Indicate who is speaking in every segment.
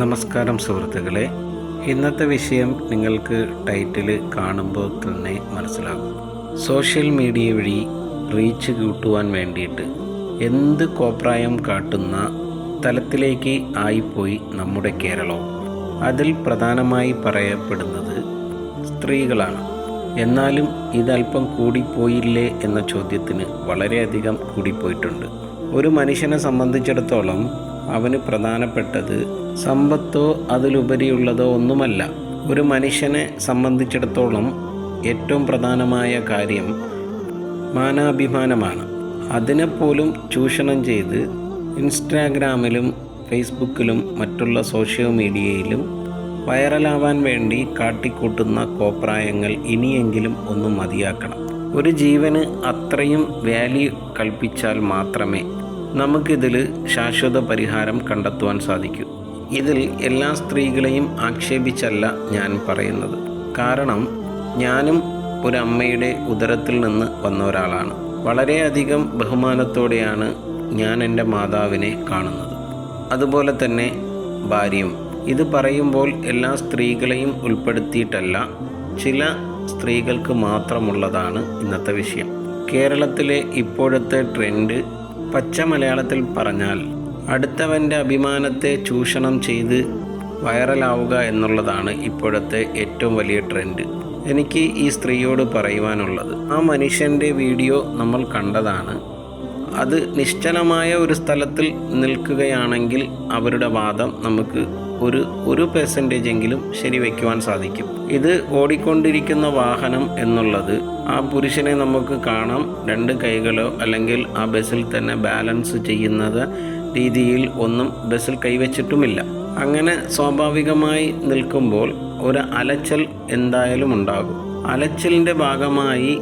Speaker 1: നമസ്കാരം സുഹൃത്തുക്കളെ. ഇന്നത്തെ വിഷയം നിങ്ങൾക്ക് ടൈറ്റിൽ കാണുമ്പോൾ തന്നെ മനസ്സിലാകും. സോഷ്യൽ മീഡിയ വഴി റീച്ച് കൂട്ടുവാൻ വേണ്ടിയിട്ട് എന്ത് കോപ്രായം കാട്ടുന്ന തലത്തിലേക്ക് ആയിപ്പോയി നമ്മുടെ കേരളവും അതിൽ പ്രധാനമായി പറയപ്പെടുന്നത് സ്ത്രീകളാണ്. എന്നാലും ഇതല്പം കൂടിപ്പോയില്ലേ എന്ന ചോദ്യത്തിന് വളരെയധികം കൂടിപ്പോയിട്ടുണ്ട്. ഒരു മനുഷ്യനെ സംബന്ധിച്ചിടത്തോളം അവന് പ്രധാനപ്പെട്ടത് സമ്പത്തോ അതിലുപരിയുള്ളതോ ഒന്നുമല്ല. ഒരു മനുഷ്യനെ സംബന്ധിച്ചിടത്തോളം ഏറ്റവും പ്രധാനമായ കാര്യം മാനാഭിമാനമാണ്. അതിനെപ്പോലും ചൂഷണം ചെയ്ത് ഇൻസ്റ്റാഗ്രാമിലും ഫേസ്ബുക്കിലും മറ്റുള്ള സോഷ്യൽ മീഡിയയിലും വൈറലാവാൻ വേണ്ടി കാട്ടിക്കൂട്ടുന്ന കോപ്രായങ്ങൾ ഇനിയെങ്കിലും ഒന്ന് മതിയാക്കണം. ഒരു ജീവന് അത്രയും വാല്യൂ കൽപ്പിച്ചാൽ മാത്രമേ നമുക്കിതിൽ ശാശ്വത പരിഹാരം കണ്ടെത്തുവാൻ സാധിക്കും. ഇതിൽ എല്ലാ സ്ത്രീകളെയും ആക്ഷേപിച്ചല്ല ഞാൻ പറയുന്നത്. കാരണം ഞാനും ഒരു അമ്മയുടെ ഉദരത്തിൽ നിന്ന് വന്ന ഒരാളാണ്. വളരെയധികം ബഹുമാനത്തോടെയാണ് ഞാൻ എന്റെ മാതാവിനെ കാണുന്നത്. അതുപോലെ തന്നെ ഭാര്യയും. ഇത് പറയുമ്പോൾ എല്ലാ സ്ത്രീകളെയും ഉൾപ്പെടുത്തിയിട്ടല്ല ചില സ്ത്രീകൾക്ക് മാത്രമുള്ളതാണ് ഇന്നത്തെ വിഷയം. കേരളത്തിലെ ഇപ്പോഴത്തെ ട്രെൻഡ് പച്ച മലയാളത്തിൽ പറഞ്ഞാൽ അടുത്തവന്റെ അഭിമാനത്തെ ചൂഷണം ചെയ്ത് വൈറലാവുക എന്നുള്ളതാണ് ഇപ്പോഴത്തെ ഏറ്റവും വലിയ ട്രെൻഡ്. എനിക്ക് ഈ സ്ത്രീയോട് പറയുവാനുള്ളത് ആ മനുഷ്യന്റെ വീഡിയോ നമ്മൾ കണ്ടതാണ്. അത് നിശ്ചലമായ ഒരു സ്ഥലത്തിൽ നിൽക്കുകയാണെങ്കിൽ അവരുടെ വാദം നമുക്ക് ഒരു ഒരു പെർസെന്റേജ് എങ്കിലും ശരിവെക്കുവാൻ സാധിക്കും. ഇത് ഓടിക്കൊണ്ടിരിക്കുന്ന വാഹനം എന്നുള്ളത് ആ പുരുഷനെ നമുക്ക് കാണാം. രണ്ട് കൈകളോ അല്ലെങ്കിൽ ആ ബസ്സിൽ തന്നെ ബാലൻസ് ചെയ്യുന്നത് രീതിയിൽ ഒന്നും ബസ്സിൽ കൈവച്ചിട്ടുമില്ല. അങ്ങനെ സ്വാഭാവികമായി നിൽക്കുമ്പോൾ ഒരു അലച്ചൽ എന്തായാലും ഉണ്ടാകും. അലച്ചലിന്റെ ഭാഗമായി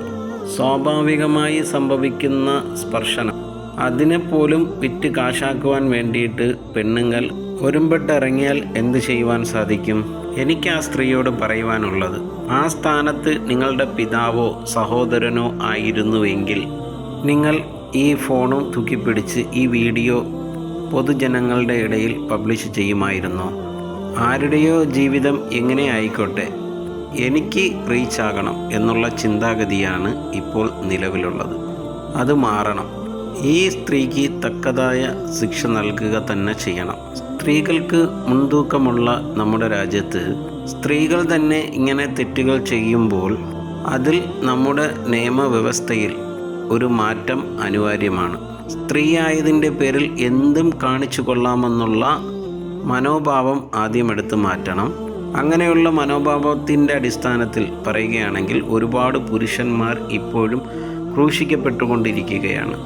Speaker 1: സ്വാഭാവികമായി സംഭവിക്കുന്ന സ്പർശനം. അതിനെപ്പോലും വിറ്റ് കാശാക്കുവാൻ വേണ്ടിയിട്ട് പെണ്ണുങ്ങൾ ഒരുമ്പെട്ടിറങ്ങിയാൽ എന്ത് ചെയ്യുവാൻ സാധിക്കും? എനിക്ക് ആ സ്ത്രീയോട് പറയുവാനുള്ളത് ആ സ്ഥാനത്ത് നിങ്ങളുടെ പിതാവോ സഹോദരനോ ആയിരുന്നുവെങ്കിൽ നിങ്ങൾ ഈ ഫോണും തൂക്കിപ്പിടിച്ച് ഈ വീഡിയോ പൊതുജനങ്ങളുടെ ഇടയിൽ പബ്ലിഷ് ചെയ്യുമായിരുന്നു. ആരുടെയോ ജീവിതം എങ്ങനെ ആയിക്കോട്ടെ എനിക്ക് റീച്ച് ആകണം എന്നുള്ള ചിന്താഗതിയാണ് ഇപ്പോൾ നിലവിലുള്ളത്. അത് മാറണം. ഈ സ്ത്രീക്ക് തക്കതായ ശിക്ഷ നൽകുക തന്നെ ചെയ്യണം. സ്ത്രീകൾക്ക് മുൻതൂക്കമുള്ള നമ്മുടെ രാജ്യത്ത് സ്ത്രീകൾ തന്നെ ഇങ്ങനെ തെറ്റുകൾ ചെയ്യുമ്പോൾ അതിൽ നമ്മുടെ നിയമവ്യവസ്ഥയിൽ ഒരു മാറ്റം അനിവാര്യമാണ്. സ്ത്രീ ആയതിന്റെ പേരിൽ എന്തും കാണിച്ചു കൊള്ളാമെന്നുള്ള മനോഭാവം ആദ്യം എടുത്ത് മാറ്റണം. അങ്ങനെയുള്ള മനോഭാവത്തിന്റെ അടിസ്ഥാനത്തിൽ പറയുകയാണെങ്കിൽ ഒരുപാട് പുരുഷന്മാർ ഇപ്പോഴും ക്രൂശിക്കപ്പെട്ടുകൊണ്ടിരിക്കുകയാണ്.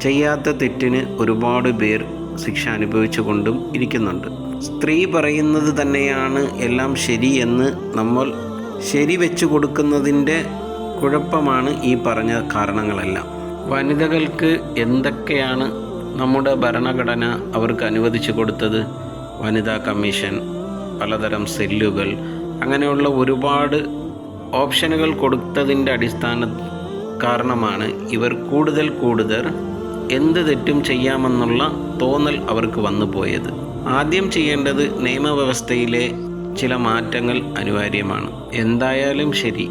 Speaker 1: ചെയ്യാത്ത തെറ്റിന് ഒരുപാട് പേർ ശിക്ഷ അനുഭവിച്ചുകൊണ്ടും ഇരിക്കുന്നുണ്ട്. സ്ത്രീ പറയുന്നത് തന്നെയാണ് എല്ലാം ശരിയെന്ന് നമ്മൾ ശരി വെച്ചു കൊടുക്കുന്നതിന്റെ കുഴപ്പമാണ് ഈ പറഞ്ഞ കാരണങ്ങളെല്ലാം. വനിതകൾക്ക് എന്തൊക്കെയാണ് നമ്മുടെ ഭരണഘടന അവർക്ക് അനുവദിച്ചു കൊടുത്തത്? വനിതാ കമ്മീഷൻ പലതരം സെല്ലുകൾ അങ്ങനെയുള്ള ഒരുപാട് ഓപ്ഷനുകൾ കൊടുത്തതിന്റെ അടിസ്ഥാന കാരണമാണ് ഇവർ കൂടുതൽ കൂടുതൽ എന്ത് തെറ്റും ചെയ്യാമെന്നുള്ള തോന്നൽ അവർക്ക് വന്നു പോയത്. ആദ്യം ചെയ്യേണ്ടത് നിയമവ്യവസ്ഥയിലെ ചില മാറ്റങ്ങൾ അനിവാര്യമാണ്. എന്തായാലും ശരി.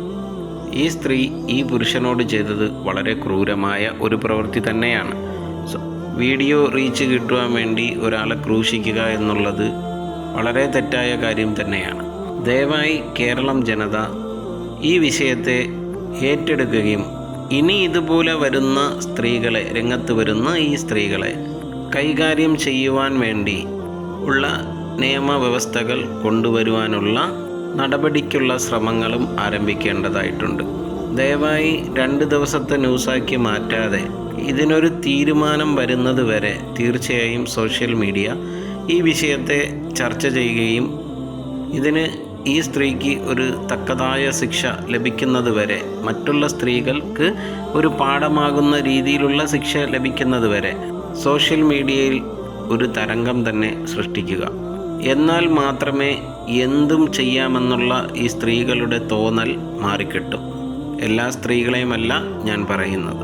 Speaker 1: ഈ സ്ത്രീ ഈ പുരുഷനോട് ചെയ്തത് വളരെ ക്രൂരമായ ഒരു പ്രവൃത്തി തന്നെയാണ്. വീഡിയോ റീച്ച് കിട്ടുവാൻ വേണ്ടി ഒരാളെ ക്രൂശിക്കുക എന്നുള്ളത് വളരെ തെറ്റായ കാര്യം തന്നെയാണ്. ദയവായി കേരളം ജനത ഈ വിഷയത്തെ ഏറ്റെടുക്കുകയും ഇനി ഇതുപോലെ വരുന്ന സ്ത്രീകളെ രംഗത്ത് വരുന്ന ഈ സ്ത്രീകളെ കൈകാര്യം ചെയ്യുവാൻ വേണ്ടി ഉള്ള നിയമവ്യവസ്ഥകൾ കൊണ്ടുവരുവാനുള്ള നടപടിക്കുള്ള ശ്രമങ്ങളും ആരംഭിക്കേണ്ടതായിട്ടുണ്ട്. ദയവായി രണ്ട് ദിവസത്തെ ന്യൂസാക്കി മാറ്റാതെ ഇതിനൊരു തീരുമാനം വരുന്നത് വരെ തീർച്ചയായും സോഷ്യൽ മീഡിയ ഈ വിഷയത്തെ ചർച്ച ചെയ്യുകയും ഇതിന് ഈ സ്ത്രീക്ക് ഒരു തക്കതായ ശിക്ഷ ലഭിക്കുന്നത് വരെ മറ്റുള്ള സ്ത്രീകൾക്ക് ഒരു പാഠമാകുന്ന രീതിയിലുള്ള ശിക്ഷ ലഭിക്കുന്നത് വരെ സോഷ്യൽ മീഡിയയിൽ ഒരു തരംഗം തന്നെ സൃഷ്ടിക്കുക. എന്നാൽ മാത്രമേ എന്തും ചെയ്യാമെന്നുള്ള ഈ സ്ത്രീകളുടെ തോന്നൽ മാറിക്കിട്ടും. എല്ലാ സ്ത്രീകളെയുമല്ല ഞാൻ പറയുന്നത്.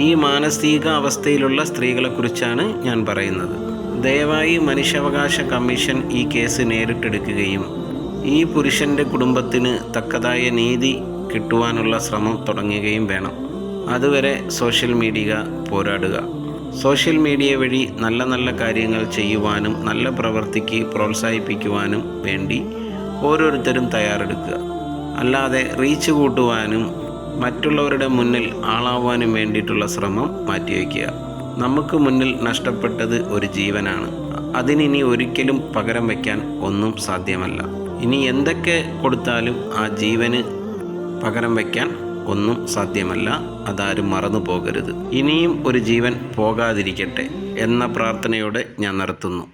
Speaker 1: ഈ മാനസിക അവസ്ഥയിലുള്ള സ്ത്രീകളെക്കുറിച്ചാണ് ഞാൻ പറയുന്നത്. ദയവായി മനുഷ്യാവകാശ കമ്മീഷൻ ഈ കേസ് നേരിട്ടെടുക്കുകയും ഈ പുരുഷന്റെ കുടുംബത്തിന് തക്കതായ നീതി കിട്ടുവാനുള്ള ശ്രമം തുടങ്ങുകയും വേണം. അതുവരെ സോഷ്യൽ മീഡിയ പോരാടുക. സോഷ്യൽ മീഡിയ വഴി നല്ല നല്ല കാര്യങ്ങൾ ചെയ്യുവാനും നല്ല പ്രവൃത്തിക്ക് പ്രോത്സാഹിപ്പിക്കുവാനും വേണ്ടി ഓരോരുത്തരും തയ്യാറെടുക്കുക. അല്ലാതെ റീച്ച് കൂട്ടുവാനും മറ്റുള്ളവരുടെ മുന്നിൽ ആളാവാനും വേണ്ടിയിട്ടുള്ള ശ്രമം മാറ്റിവെക്കുക. നമുക്ക് മുന്നിൽ നഷ്ടപ്പെട്ടത് ഒരു ജീവനാണ്. അതിനി ഒരിക്കലും പകരം വയ്ക്കാൻ ഒന്നും സാധ്യമല്ല. ഇനി എന്തൊക്കെ കൊടുത്താലും ആ ജീവന് പകരം വയ്ക്കാൻ ഒന്നും സാധ്യമല്ല. അതാരും മറന്നു പോകരുത്. ഇനിയും ഒരു ജീവൻ പോകാതിരിക്കട്ടെ എന്ന പ്രാർത്ഥനയോടെ ഞാൻ നിർത്തുന്നു.